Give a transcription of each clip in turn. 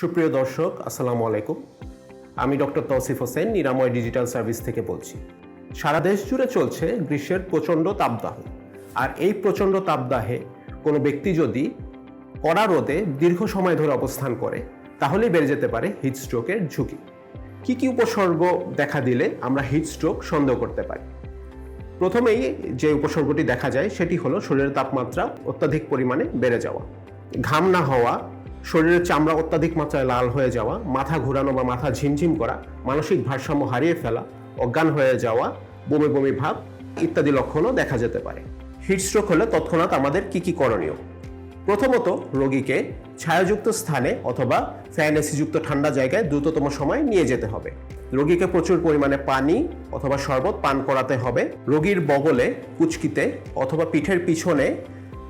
সুপ্রিয় দর্শক, আসসালামু আলাইকুম। আমি ডক্টর তৌসিফ হোসেন, নিরাময় ডিজিটাল সার্ভিস থেকে বলছি। সারা দেশ জুড়ে চলছে গ্রীষ্মের প্রচণ্ড তাপদাহ। আর এই প্রচণ্ড তাপদাহে কোনো ব্যক্তি যদি কড়া রোদে দীর্ঘ সময় ধরে অবস্থান করে, তাহলেই বেড়ে যেতে পারে হিট স্ট্রোকের ঝুঁকি। কি কি উপসর্গ দেখা দিলে আমরা হিট স্ট্রোক সন্দেহ করতে পারি? প্রথমেই যে উপসর্গটি দেখা যায়, সেটি হলো শরীরের তাপমাত্রা অত্যাধিক পরিমাণে বেড়ে যাওয়া। ঘাম না হওয়া শরীরের চামড়া অত্যাধিক মাত্রায় লাল হয়ে যাওয়া, মাথা ঘোরানো বা মাথা ঝিমঝিম করা, মানসিক ভারসাম্য হারিয়ে ফেলা, অজ্ঞান হয়ে যাওয়া, বমি বমি ভাব ইত্যাদি লক্ষণও দেখা যেতে পারে। হিট স্ট্রোক হলে তৎক্ষণাৎ আমাদের কি কি করণীয়? প্রথমত, রোগীকে ছায়াযুক্ত স্থানে অথবা ফ্যান এসিযুক্ত ঠান্ডা জায়গায় দ্রুততম সময় নিয়ে যেতে হবে। রোগীকে প্রচুর পরিমাণে পানি অথবা শরবত পান করাতে হবে। রোগীর বগলে, কুচকিতে অথবা পিঠের পিছনে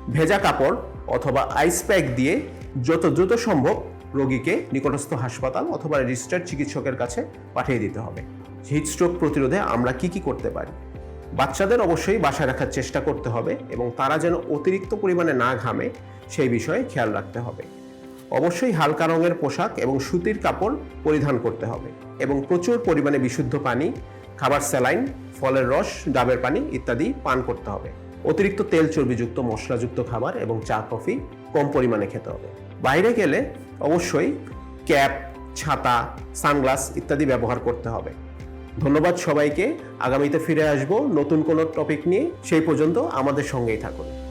ভেজা কাপড় অথবা আইস প্যাক দিয়ে যত দ্রুত সম্ভব রোগীকে নিকটস্থ হাসপাতাল অথবা রেজিস্টার্ড চিকিৎসকের কাছে পাঠিয়ে দিতে হবে। হিট স্ট্রোক প্রতিরোধে আমরা কি কি করতে পারি? বাচ্চাদের অবশ্যই বাসায় রাখার চেষ্টা করতে হবে এবং তারা যেন অতিরিক্ত পরিমাণে না ঘামে সেই বিষয়ে খেয়াল রাখতে হবে। অবশ্যই হালকা রঙের পোশাক এবং সুতির কাপড় পরিধান করতে হবে এবং প্রচুর পরিমাণে বিশুদ্ধ পানি, খাবার স্যালাইন, ফলের রস, ডাবের পানি ইত্যাদি পান করতে হবে। অতিরিক্ত তেল চর্বিযুক্ত মশলাযুক্ত খাবার এবং চা, কফি কম পরিমাণে খেতে হবে। বাইরে গেলে অবশ্যই ক্যাপ, ছাতা, সানগ্লাস ইত্যাদি ব্যবহার করতে হবে। ধন্যবাদ সবাইকে। আগামীতে ফিরে আসব নতুন কোনো টপিক নিয়ে। সেই পর্যন্ত আমাদের সঙ্গেই থাকুন।